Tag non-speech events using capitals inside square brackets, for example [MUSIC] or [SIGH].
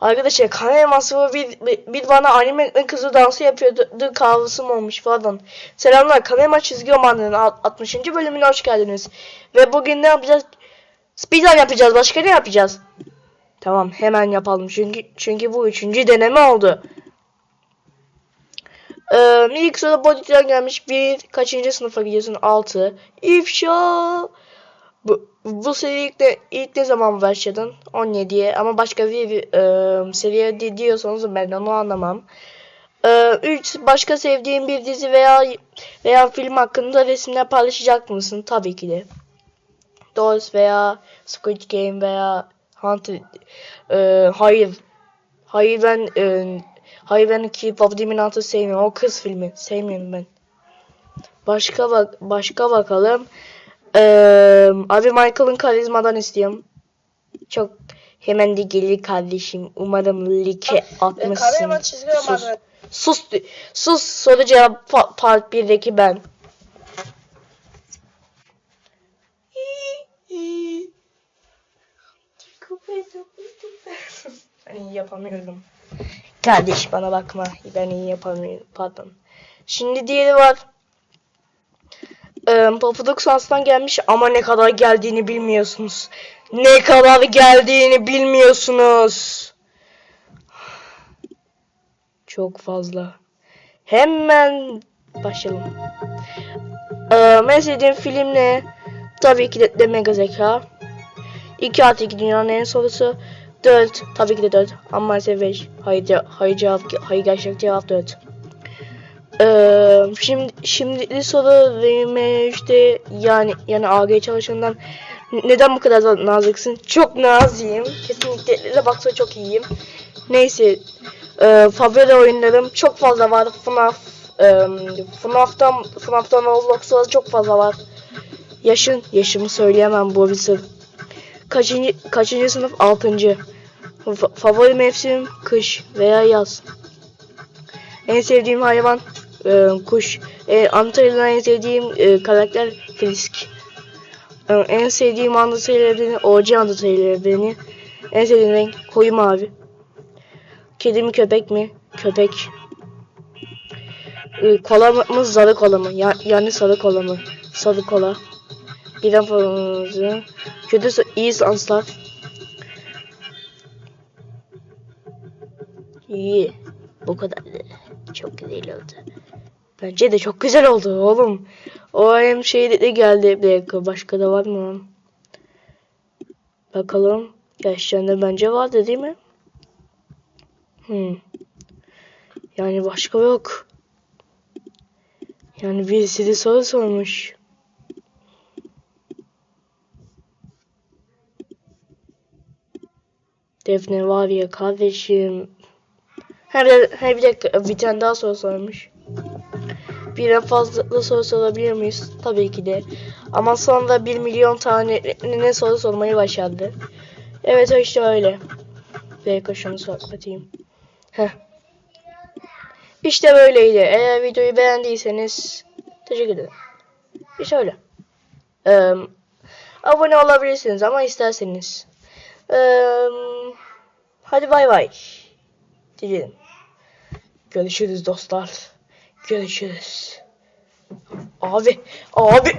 Arkadaşlar kanal masrafı bir, bir, bir bana anime kızı dansı yapıyordu kavgasım olmuş falan. Selamlar kanal çizgi romanının alt- 60. bölümüne hoş geldiniz. Ve bugün ne yapacağız? Speedrun yapacağız. Başka ne yapacağız? Tamam hemen yapalım. Çünkü çünkü bu üçüncü deneme oldu. Ee, ilk soru body'den gelmiş. Bir kaçıncı sınıfa gidiyorsun? 6. İfşa. Bu, bu seri ilk ne, ilk ne zaman başladın? 17'ye ama başka bir, e, seriye di- diyorsanız ben onu anlamam. 3. başka sevdiğin bir dizi veya veya film hakkında resimler paylaşacak mısın? Tabii ki de. Dolls veya Squid Game veya Haunted e, hayır. Hayır ben e, hayır ben Keep of the Minot'u sevmiyorum. O kız filmi. Sevmiyorum ben. Başka bak başka bakalım. Ee, abi Michael'ın karizmadan istiyorum. Çok hemen de gelir kardeşim. Umarım like atmışsın. Karayama çizgi Sus. Sus. Sus. Soru cevap pa- part 1'deki ben. [LAUGHS] ben iyi yapamıyorum. Kardeş bana bakma. Ben iyi yapamıyorum. Pardon. Şimdi diğeri var. Ee, Pofuduk Sans'tan gelmiş ama ne kadar geldiğini bilmiyorsunuz. Ne kadar geldiğini bilmiyorsunuz. Çok fazla. Hemen başlayalım. Ee, en film ne? Tabii ki de, de Mega Zeka. 2 artı 2 dünyanın en sorusu. 4. Tabii ki de 4. Ama maalesef 5. Hayır, hayır cevap, hayır gerçek cevap 4. Ee, şimdi şimdi soru işte yani yani AG çalışanından neden bu kadar da naziksin? Çok naziyim. Kesinlikle baksa çok iyiyim. Neyse. Ee, favori oyunlarım çok fazla var. FNAF e, FNAF'tan FNAF'tan Roblox'a çok fazla var. Yaşın yaşımı söyleyemem bu bir. Kaçıncı kaçıncı sınıf? Altıncı. Fa- favori mevsim kış veya yaz. En sevdiğim hayvan e, kuş. E, Antalya'dan en sevdiğim e, karakter Frisk. E, en sevdiğim anlatı evreni Oğuzcu anlatı evreni. En sevdiğim renk koyu mavi. Kedi mi köpek mi? Köpek. E, kola mı sarı kola mı? Ya, yani sarı kola mı? Sarı kola. Birden fazla. Kötü iyi sanslar. İyi. Bu kadar. Çok güzel oldu. Bence de çok güzel oldu oğlum. O hem şey de geldi. Bir dakika başka da var mı? Bakalım. De bence vardı değil mi? Hmm. Yani başka yok. Yani birisi de soru sormuş. Defne var ya kardeşim. Ha bir, ha bir dakika bir tane daha soru sormuş. Birden fazla soru sorabilir miyiz? Tabii ki de. Ama sonra 1 milyon tane ne soru sormayı başardı. Evet işte öyle. Dakika şunu kapatayım. Heh. İşte böyleydi. Eğer videoyu beğendiyseniz teşekkür ederim. İşte öyle. Ee, abone olabilirsiniz ama isterseniz. Ee, hadi bay bay. Diyelim. Görüşürüz dostlar. Görüşürüz. Abi, abi.